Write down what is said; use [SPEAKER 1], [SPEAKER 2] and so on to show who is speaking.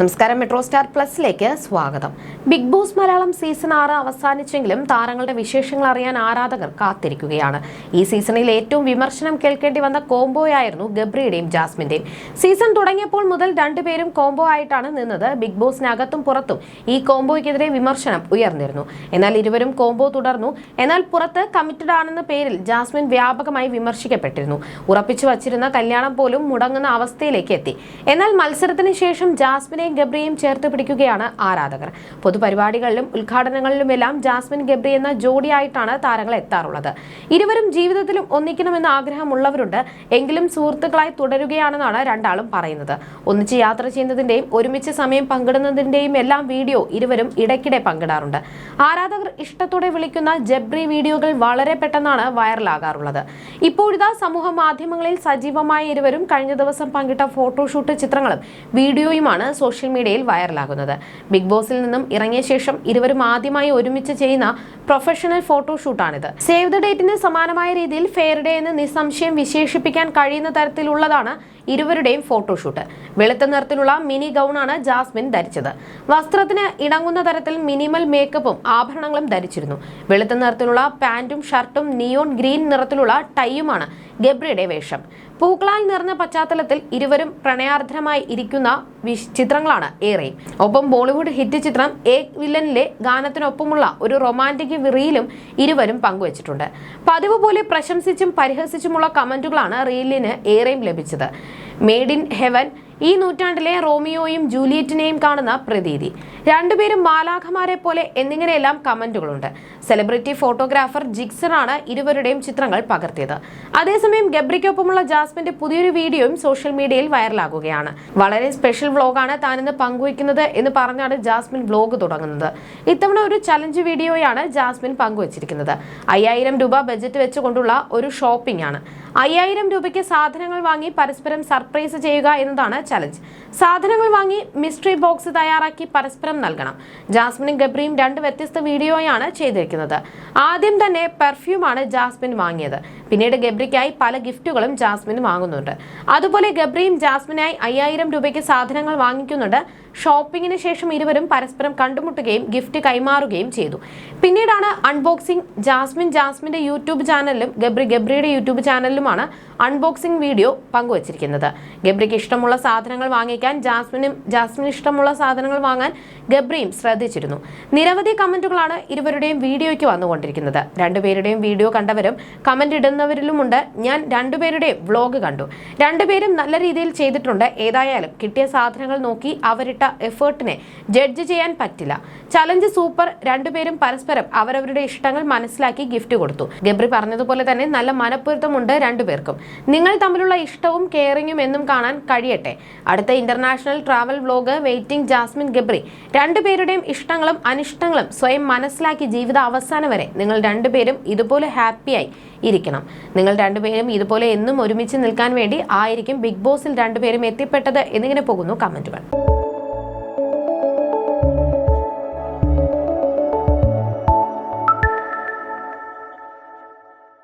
[SPEAKER 1] നമസ്കാരം metro star പ്ലസിലേക്ക് സ്വാഗതം. Big boss Malayalam season ആറ് അവസാനിച്ചെങ്കിലും താരങ്ങളുടെ വിശേഷങ്ങൾ അറിയാൻ ആരാധകർ കാത്തിരിക്കുകയാണ്. ഈ സീസണിൽ ഏറ്റവും വിമർശനം കേൾക്കേണ്ടി വന്ന കോംബോയായിരുന്നു ഗബ്രിയുടെയും ജാസ്മിന്റെയും. സീസൺ തുടങ്ങിയപ്പോൾ മുതൽ രണ്ടുപേരും കോംബോ ആയിട്ടാണ് നിന്നത്. ബിഗ് ബോസിനകത്തും പുറത്തും ഈ കോംബോയ്ക്കെതിരെ വിമർശനം ഉയർന്നിരുന്നു. എന്നാൽ ഇരുവരും കോംബോ തുടർന്നു. എന്നാൽ പുറത്ത് കമ്മിറ്റഡ് ആണെന്ന പേരിൽ ജാസ്മിൻ വ്യാപകമായി വിമർശിക്കപ്പെട്ടിരുന്നു. ഉറപ്പിച്ചു വച്ചിരുന്ന കല്യാണം പോലും മുടങ്ങുന്ന അവസ്ഥയിലേക്ക് എത്തി. എന്നാൽ മത്സരത്തിന് ശേഷം ജാസ്മിനെ ജാസ്മിനെയും ഗബ്രിയെയും ചേർത്ത് പിടിക്കുകയാണ് ആരാധകർ. പൊതുപരിപാടികളിലും ഉദ്ഘാടനങ്ങളിലുമെല്ലാം ജാസ്മിൻ ഗബ്രി എന്ന ജോഡിയായിട്ടാണ് താരങ്ങൾ എത്താറുള്ളത്. ഇരുവരും ജീവിതത്തിലും ഒന്നിക്കണമെന്ന ആഗ്രഹമുള്ളവരുണ്ട്. എങ്കിലും സുഹൃത്തുക്കളായി തുടരുകയാണെന്നാണ് രണ്ടാളും പറയുന്നത്. ഒന്നിച്ച് യാത്ര ചെയ്യുന്നതിന്റെയും ഒരുമിച്ച് സമയം പങ്കിടുന്നതിന്റെയും എല്ലാം വീഡിയോ ഇരുവരും ഇടയ്ക്കിടെ പങ്കിടാറുണ്ട്. ആരാധകർ ഇഷ്ടത്തോടെ വിളിക്കുന്ന ജബ്രി വീഡിയോകൾ വളരെ പെട്ടെന്നാണ് വൈറലാകാറുള്ളത്. ഇപ്പോഴിതാ സമൂഹ മാധ്യമങ്ങളിൽ സജീവമായ ഇരുവരും കഴിഞ്ഞ ദിവസം പങ്കിട്ട ഫോട്ടോഷൂട്ട് ചിത്രങ്ങളും വീഡിയോയുമാണ് സോഷ്യൽ സോഷ്യൽ മീഡിയയിൽ വൈറലാകുന്നത്. ബിഗ് ബോസിൽ നിന്നും ഇറങ്ങിയ ശേഷം ഇരുവരും ആദ്യമായി ഒരുമിച്ച് ചെയ്യുന്ന പ്രൊഫഷണൽ ഫോട്ടോഷൂട്ടാണിത് സേവ് ദ ഡേറ്റിന് സമാനമായ രീതിയിൽ ഫെയർ ഡേ എന്ന് നിസ്സംശയം വിശേഷിപ്പിക്കാൻ കഴിയുന്ന തരത്തിലുള്ളതാണ് ഇരുവരുടെയും ഫോട്ടോഷൂട്ട് വെളുത്ത നിറത്തിലുള്ള മിനി ഗൗണാണ് ജാസ്മിൻ ധരിച്ചത്. വസ്ത്രത്തിന് ഇണങ്ങുന്ന തരത്തിൽ മിനിമൽ മേക്കപ്പും ആഭരണങ്ങളും ധരിച്ചിരുന്നു. വെളുത്ത നിറത്തിലുള്ള പാന്റും ഷർട്ടും നിയോൺ ഗ്രീൻ നിറത്തിലുള്ള ടൈയുമാണ് ഗബ്രിയുടെ വേഷം. പൂക്കളാൽ നിറഞ്ഞ പശ്ചാത്തലത്തിൽ ഇരുവരും പ്രണയാർദ്ധനമായി ഇരിക്കുന്ന ചിത്രങ്ങളാണ് ഏറെയും ഒപ്പം ബോളിവുഡ് ഹിറ്റ് ചിത്രം ഏക് വില്ലനിലെ ഗാനത്തിനൊപ്പമുള്ള ഒരു റൊമാന്റിക് റീലും ഇരുവരും പങ്കുവച്ചിട്ടുണ്ട്. പതിവ് പോലെ പ്രശംസിച്ചും പരിഹസിച്ചുമുള്ള കമന്റുകളാണ് റീലിന് ഏറെയും ലഭിച്ചത്. മെയ്ഡ് ഇൻ ഹെവൻ ഈ നൂറ്റാണ്ടിലെ റോമിയോയും ജൂലിയറ്റിനെയും കാണുന്ന പ്രതീതി. രണ്ടുപേരും മാലാഖമാരെ പോലെ എന്നിങ്ങനെയെല്ലാം കമന്റുകളുണ്ട്. സെലിബ്രിറ്റി ഫോട്ടോഗ്രാഫർ ജിക്സൺ ആണ് ഇരുവരുടെയും ചിത്രങ്ങൾ പകർത്തിയത്. അതേസമയം ഗബ്രിക്കൊപ്പമുള്ള ജാസ്മിന്റെ പുതിയൊരു വീഡിയോയും സോഷ്യൽ മീഡിയയിൽ വൈറലാകുകയാണ്. വളരെ സ്പെഷ്യൽ വ്ലോഗാണ് താനിന്ന് പങ്കുവയ്ക്കുന്നത് എന്ന് പറഞ്ഞാണ് ജാസ്മിൻ വ്ലോഗ് തുടങ്ങുന്നത്. ഇത്തവണ ഒരു ചലഞ്ച് വീഡിയോയാണ് ജാസ്മിൻ പങ്കുവച്ചിരിക്കുന്നത്. അയ്യായിരം രൂപ ബജറ്റ് വെച്ചുകൊണ്ടുള്ള ഒരു ഷോപ്പിംഗ് ആണ്. അയ്യായിരം രൂപയ്ക്ക് സാധനങ്ങൾ വാങ്ങി പരസ്പരം സർപ്രൈസ് ചെയ്യുക എന്നതാണ് ചലഞ്ച് സാധനങ്ങൾ വാങ്ങി മിസ്റ്ററി ബോക്സ് തയ്യാറാക്കി പരസ്പരം നൽകണം. ജാസ്മിനും ഗബ്രിയും രണ്ട് വ്യത്യസ്ത വീഡിയോയാണ് ചെയ്തിരിക്കുന്നത് ആദ്യം തന്നെ പെർഫ്യൂമാണ് ജാസ്മിൻ വാങ്ങിയത്. പിന്നീട് ഗബ്രിക്കായി പല ഗിഫ്റ്റുകളും ജാസ്മിൻ വാങ്ങുന്നുണ്ട്. അതുപോലെ ഗബ്രിയും ജാസ്മിനായി അയ്യായിരം രൂപയ്ക്ക് സാധനങ്ങൾ വാങ്ങിക്കുന്നുണ്ട്. ഷോപ്പിങ്ങിന് ശേഷം ഇരുവരും പരസ്പരം കണ്ടുമുട്ടുകയും ഗിഫ്റ്റ് കൈമാറുകയും ചെയ്തു. പിന്നീടാണ് അൺബോക്സിംഗ്. ജാസ്മിൻ ജാസ്മിന്റെ യൂട്യൂബ് ചാനലിലും ഗബ്രി ഗബ്രിയുടെ യൂട്യൂബ് ചാനലിലുമാണ് അൺബോക്സിംഗ് വീഡിയോ പങ്കുവച്ചിരിക്കുന്നത്. ഗബ്രിക്ക് ഇഷ്ടമുള്ള സാധനങ്ങൾ വാങ്ങിക്കാൻ ജാസ്മിനും ജാസ്മിന് ഇഷ്ടമുള്ള സാധനങ്ങൾ വാങ്ങാൻ ഗബ്രിയും ശ്രദ്ധിച്ചിരുന്നു. നിരവധി കമന്റുകളാണ് ഇരുവരുടെയും വീഡിയോയ്ക്ക് വന്നുകൊണ്ടിരിക്കുന്നത്. രണ്ടുപേരുടെയും വീഡിയോ കണ്ടവരും കമന്റ് ഇടുന്നവരിലുമുണ്ട് ഞാൻ രണ്ടുപേരുടെ വ്ലോഗ് കണ്ടു. രണ്ടുപേരും നല്ല രീതിയിൽ ചെയ്തിട്ടുണ്ട്. ഏതായാലും കിട്ടിയ സാധനങ്ങൾ നോക്കി അവരിട്ട എഫേർട്ടിനെ ജഡ്ജ് ചെയ്യാൻ പറ്റില്ല. ചലഞ്ച് സൂപ്പർ രണ്ടുപേരും പരസ്പരം അവരവരുടെ ഇഷ്ടങ്ങൾ മനസ്സിലാക്കി ഗിഫ്റ്റ് കൊടുത്തു. ഗബ്രി പറഞ്ഞതുപോലെ തന്നെ നല്ല മനപ്പൊരുത്തമുണ്ട് രണ്ടുപേർക്കും. നിങ്ങൾ തമ്മിലുള്ള ഇഷ്ടവും കെയറിങ്ങും എന്നും കാണാൻ കഴിയട്ടെ. അടുത്ത international travel vlog waiting Jasmine Gabri. രണ്ടുപേരുടെയും ഇഷ്ടങ്ങളും അനിഷ്ടങ്ങളും സ്വയം മനസ്സിലാക്കി ജീവിത അവസാനം വരെ നിങ്ങൾ രണ്ടുപേരും ഇതുപോലെ ഹാപ്പിയായി ഇരിക്കണം. നിങ്ങൾ രണ്ടുപേരും ഇതുപോലെ എന്നും ഒരുമിച്ച് നിൽക്കാൻ വേണ്ടി ആയിരിക്കും ബിഗ് ബോസിൽ രണ്ടുപേരും എത്തിപ്പെട്ടത് എന്നിങ്ങനെ പോകുന്നു കമന്റുകൾ